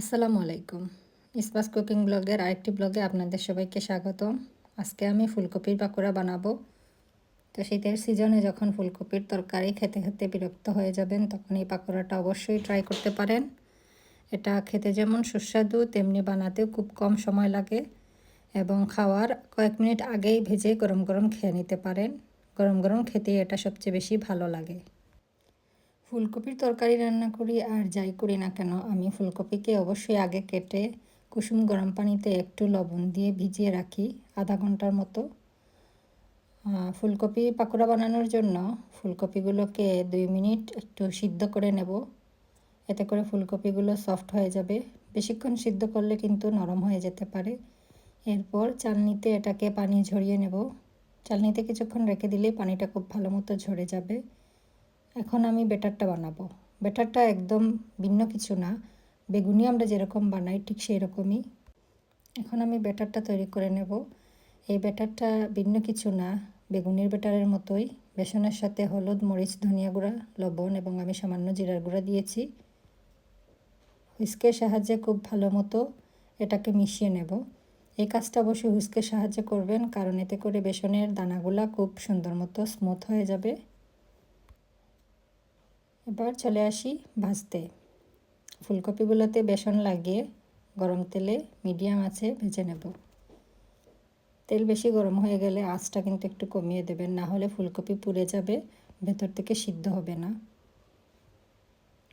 আসসালামু আলাইকুম। ইসবাস কুকিং ব্লগের আরেকটি ব্লগে আপনাদের সবাইকে স্বাগতম। আজকে আমি ফুলকপির পাকোড়া বানাবো। তো শীতের সিজনে যখন ফুলকপির তরকারি খেতে খেতে বিরক্ত হয়ে যাবেন, তখন এই পাকোড়াটা অবশ্যই ট্রাই করতে পারেন। এটা খেতে যেমন সুস্বাদু, তেমনি বানাতেও খুব কম সময় লাগে এবং খাওয়ার কয়েক মিনিট আগেই ভেজে গরম গরম খেয়ে নিতে পারেন। গরম গরম খেতে এটা সবচেয়ে বেশি ভালো লাগে। ফুলকপির তরকারি রান্না করি আর যাই করি না কেন, আমি ফুলকপিকে অবশ্যই আগে কেটে কুসুম গরম পানিতে একটু লবণ দিয়ে ভিজিয়ে রাখি আধা ঘণ্টার মতো। ফুলকপি পাকোড়া বানানোর জন্য ফুলকপিগুলোকে দুই মিনিট একটু সিদ্ধ করে নেব। এতে করে ফুলকপিগুলো সফট হয়ে যাবে। বেশিক্ষণ সিদ্ধ করলে কিন্তু নরম হয়ে যেতে পারে। এরপর চালনিতে এটাকে পানি ঝরিয়ে নেব। চালনিতে কিছুক্ষণ রেখে দিলেই পানিটা খুব ভালো মতো ঝরে যাবে। এখন আমি বেটারটা বানাবো। বেটারটা একদম ভিন্ন কিছু না। বেগুনি আমরা যেরকম বানাই ঠিক সেই রকমই এখন আমি বেটারটা তৈরি করে নেব। এই বেটারটা ভিন্ন কিছু না। বেগুনির বেটারের মতোই। বেসনের সাথে হলুদ, মরিচ, ধনিয়া গুঁড়া, লবণ এবং আমি সামান্য জিরার গুঁড়া দিয়েছি। হুইস্কের সাহায্যে খুব ভালো মতো এটাকে মিশিয়ে নেব। এই কাজটা অবশ্যই হুইস্কের সাহায্যে করবেন কারণ এতে করে বেসনের দানাগুলা খুব সুন্দর মতো স্মুথ হয়ে যাবে। এবার চলে আসি ভাজতে। ফুলকপিগুলোতে বেসন লাগিয়ে গরম তেলে মিডিয়াম আছে ভেজে নেব। তেল বেশি গরম হয়ে গেলে আঁচটা কিন্তু একটু কমিয়ে দেবেন, না হলে ফুলকপি পুড়ে যাবে, ভেতর থেকে সিদ্ধ হবে না।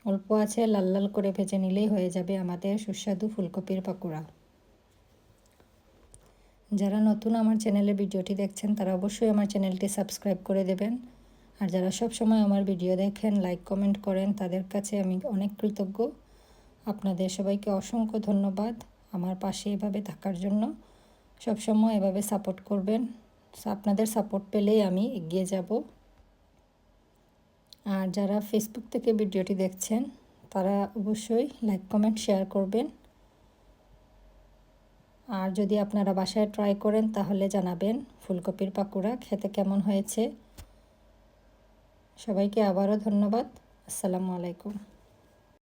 অল্প আছে লাল লাল করে ভেজে নিলেই হয়ে যাবে আমাদের সুস্বাদু ফুলকপির পাকোড়া। যারা নতুন আমার চ্যানেলে ভিডিওটি দেখছেন তারা অবশ্যই আমার চ্যানেলটি সাবস্ক্রাইব করে দেবেন। আর যারা সব সময় আমার ভিডিও দেখেন লাইক কমেন্ট করেন, তাদের কাছে আমি অনেক কৃতজ্ঞ। আপনাদের সবাইকে অসংখ্য ধন্যবাদ আমার পাশে এভাবে থাকার জন্য। সব সময় এভাবে সাপোর্ট করবেন। আপনাদের সাপোর্ট পেলেই আমি এগিয়ে যাব। আর যারা ফেসবুক থেকে ভিডিওটি দেখছেন, তারা অবশ্যই লাইক কমেন্ট শেয়ার করবেন। আর যদি আপনারা বাসায় ট্রাই করেন, তাহলে জানাবেন ফুলকপির পাকুড়া খেতে কেমন হয়েছে। সবাইকে আবারও ধন্যবাদ। আসসালামু আলাইকুম।